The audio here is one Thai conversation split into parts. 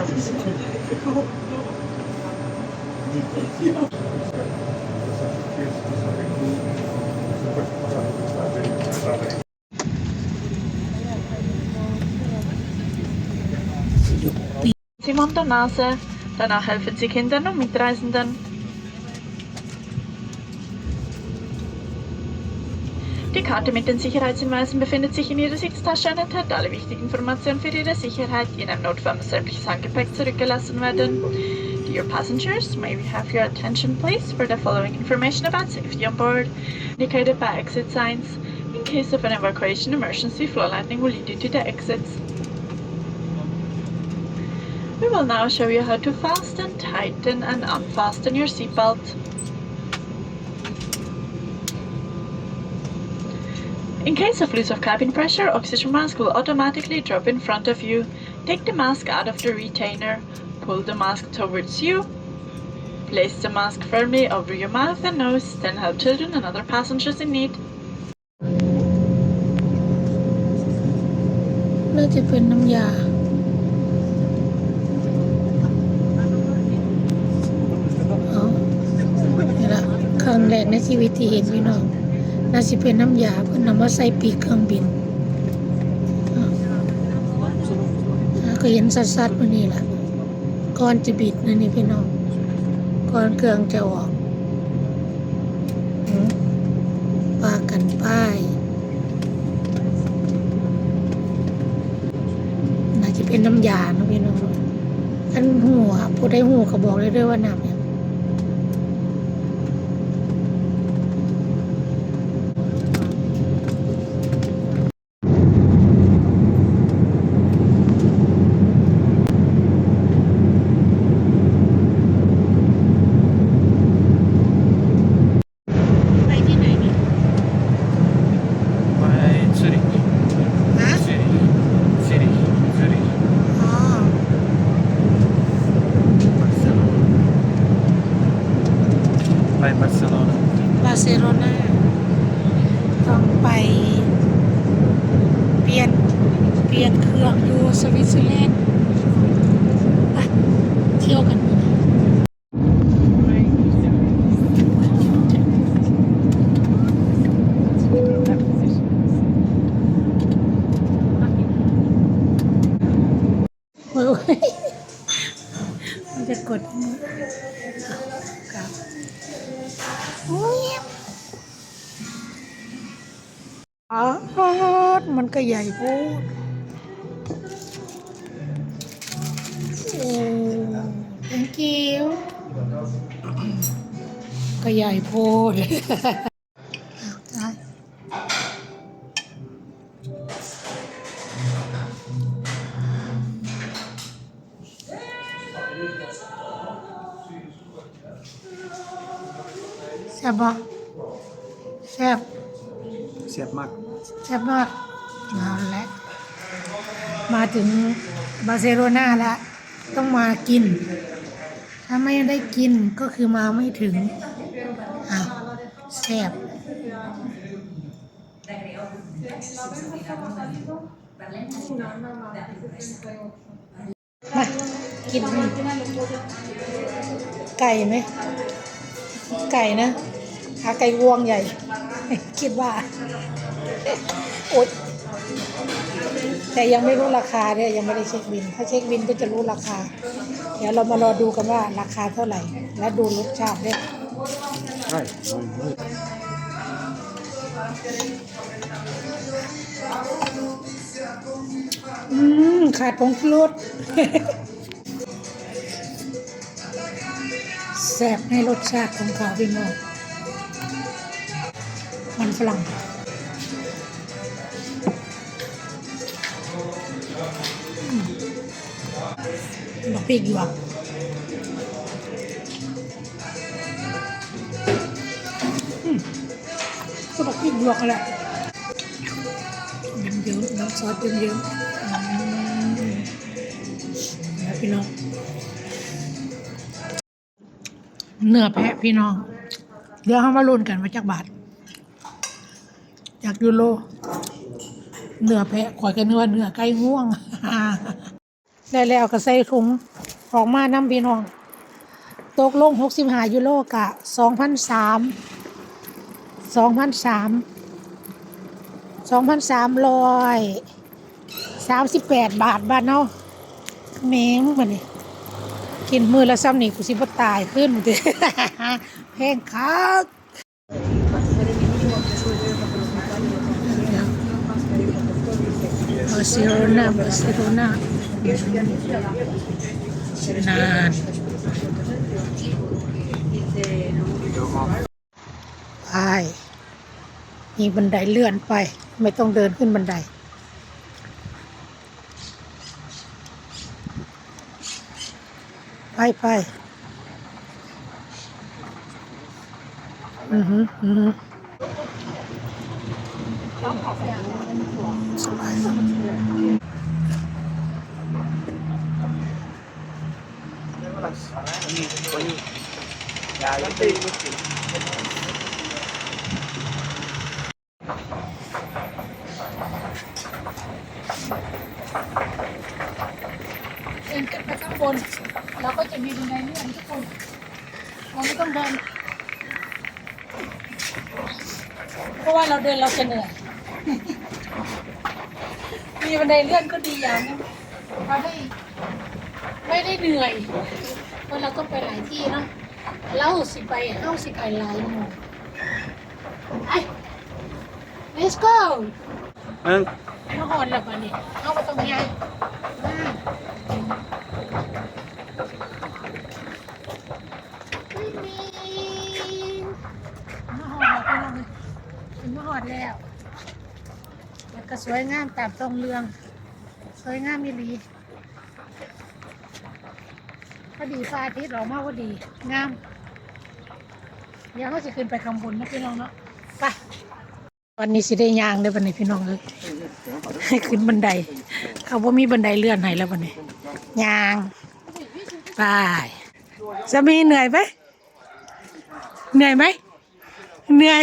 Hat es Sie munter Nase. Danach helfen sie Kindern und Mitreisenden. Die Karte mit den Sicherheitshinweisen befindet sich in Ihrer Sitztasche und enthält alle wichtigen Informationen für Ihre Sicherheit, die in einem Notfall muss sämtliches Handgepäck zurückgelassen werden. Dear passengers, may we have your attention please for the following information about safety on board, indicated by exit signs. In case of an evacuation emergency, floor landing will lead you to the exits. We will now show you how to fasten, tighten and unfasten your seatbelt. In case of loss of cabin pressure, oxygen mask will automatically drop in front of you. Take the mask out of the retainer, pull the mask towards you, place the mask firmly over your mouth and nose, then help children and other passengers in need. น่าจะเป็นน้ำยา เอานี่ละครั้งแรกในชีวิตที่เห็นพี่น้อง น่าจะเป็นน้ำยาเพื่อนนำมาใส่ปีกเครื่องบินเอาอ่าก็เห็นสัดๆวันนี้แหละก่อนจะบิดนั่นนี่พี่น้องก่อนเครื่องจะออกปากันป้ายน่าจะเป็นน้ำยาเนาะพี่น้องอันหูอะผู้ได้หูเขาบอกเลยด้วยว่าน้ำเนี่ย ไปที่ไหนเนี่ย ไปซูริค ฮะ ซูริคซูริคซูริค อ๋อบาร์เซโลนาไปบาร์เซโลนา บาร์เซโลนาต้องไป เปลี่ยน เปลี่ยนเครื่อง อยู่สวิตเซอร์แลนด์ไปเที่ยวกันมื้อนี้โอ้ยมันจะกดอันนี้ครับโอ้ยอ๋อมันก็ใหญ่โพูด โอ้ thank you ก็ใหญ่โพดได้แซ่บบ่แซ่บเสียบมาก แซ่บมากเอาละมาถึงบาร์เซโลนาแล้ว ต้องมากิน ถ้าไม่ได้กินก็คือมาไม่ถึงอ้าวแซ่บมากิน ไก่ไหม ไก่นะขาไก่วงใหญ่ คิดว่า โอ๊ย แต่ยังไม่รู้ราคาเนี่ยยังไม่ได้เช็คบิน ถ้าเช็คบินก็จะรู้ราคา เดี๋ยวเรามารอดูกันว่าราคาเท่าไหร่ และดูรสชาติด้วยใช่อืมขาดผงชูรสแซ่บให้รสชาติของเขาพี่น้องมันฝรั่ง อืมดอกพริกหยวกอืมก็ดอกพริกหยวกแหละเยิ้มน้ำซอสเยิ้มๆอืมแล้วพี่น้อง เนื้อแพะพี่น้อง เดี๋ยวเขามาลุ้นกันว่าจากบาทจากยูโร เนื้อแพะข่อยกันเนื้อเนื้อไก่ง่วงแล้แล้วก็ใส่ถุงออกมาน้ำพี่น้อง ตกลงหกสิบห้ายูโรกะสองพันสามสองพันสามสองพันสามร้อยสามสิบแปดบาทบ้านเนาะแหมงมันนี่กินมือละซ้ำนี่กูสิบ่ตายขึ้นมึงแพงคัก บาร์เซโลนาบาร์เซโลนานานไปมีบันไดเลื่อนไป ไม่ต้องเดินขึ้นบันไดไปไปอือหืออือหือสบาย เดินขึ้นไปข้างบนเราก็จะมีบันไดเลื่อนทุกคนเราไม่ต้องเดิน เพราะว่าเราเดินเราจะเหนื่อย มีบันไดเลื่อนก็ดีอย่างนึงเราได้ไม่ได้เหนื่อยเพราะเราต้องไปหลายที่เนาะเล่าสิไปเล่าสิไปหลายหมู่ไอ้ let's go Men มาหอนแล้วป่ะนี่เอาไปตรงนี้มาไม่มีมาหอนแล้ว ก็สวยงามตามตรงเรือง สวยงามมีลีพอดีฟ้าอาทิตย์ออกมาพอดี งาม เดี๋ยวเขาจะขึ้นไปข้างบนนะพี่น้องเนาะไปวันนี้สิได้ยางได้อวันนี้พี่น้องเลยให้ขึ้นบันได เขาว่ามีบันไดเลื่อนให้แล้ววันนี้ยางไปสามีเหนื่อยไหมเหนื่อยไหมเหนื่อย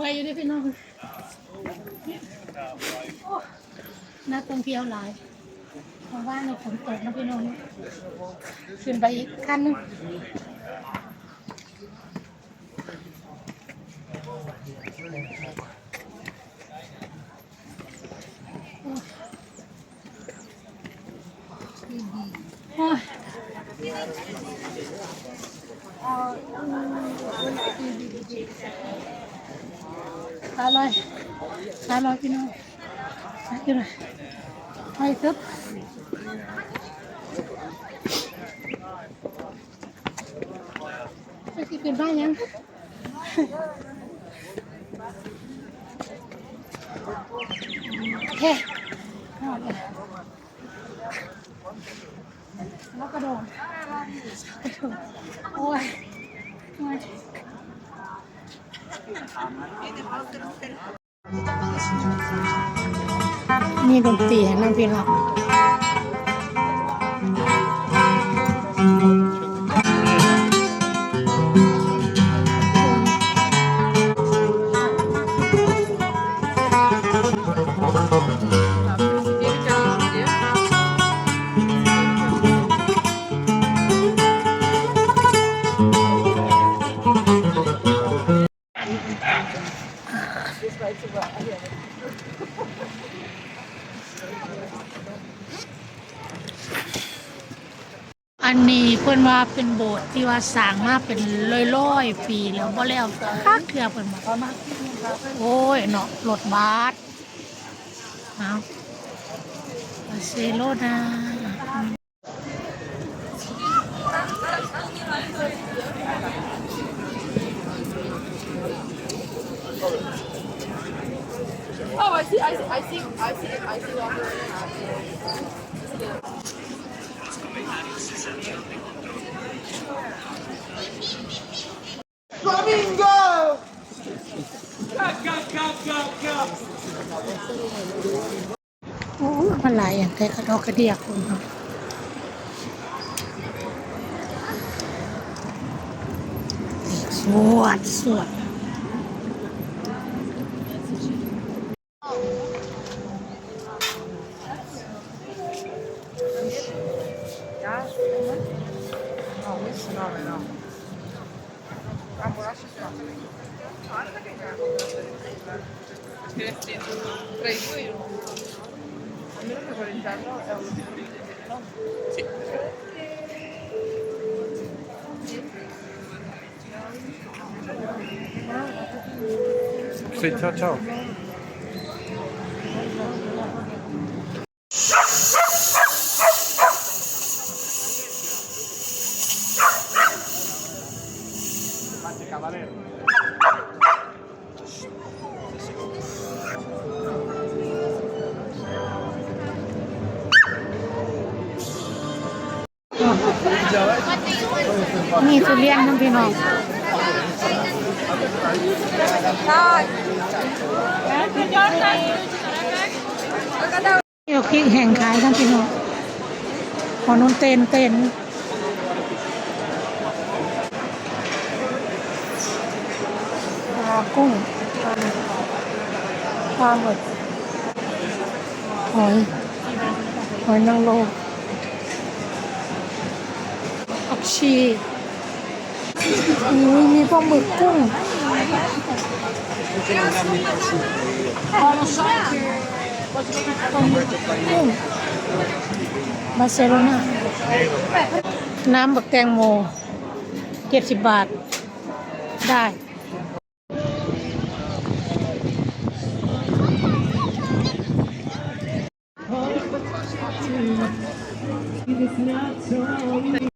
มื่อยอยู่ด้วยพี่น้องโอ้นักท่องเที่ยวหลายเพราะว่าในฝนตกนะพี่น้องขึ้นไปอีกขั้นหนึงโอ้ย ขาลอยขาลอยพี่น้องไปขึ้นเลยไปตึ๊บไปสิขึ้นบ้านยังโอเคเอาเลยแล้วกระโดดกระโดดโอ้ยโอ้ย มีดนตรีให้น้องพี่น้อง นี้เพิ่นว่าเป็นโบสถ์ที่ว่าสร้างมาเป็นร้อยๆปีแล้วบ่แล้วคักเทื่อเพิ่นบอกโอ้ยเนาะรถบัสเอาบาเซโลนา Oh, I see, I see, I see, I see, I see what Flamingo! โอ้มันหลายอย่างแต่กระดอกกระเดียกคุณเนาะสวดสวด Tra i due io. Almeno che quello interno è un Sì, ciao ciao. นี่ทุเรียนทั้งพี่น้องเดี๋ยวพริกแห่งขายทั้งพี่น้องขอนุนเต้นเต้นปลากุ้งปลาหมึกหอยหอยนางรมผัก ชีอุ้ยมีปลาหมึกกุ้งปลาหมึกกุ้งบาร์เซโลนาน้ำบักแตงโมเจ็ดสิบบาท ได้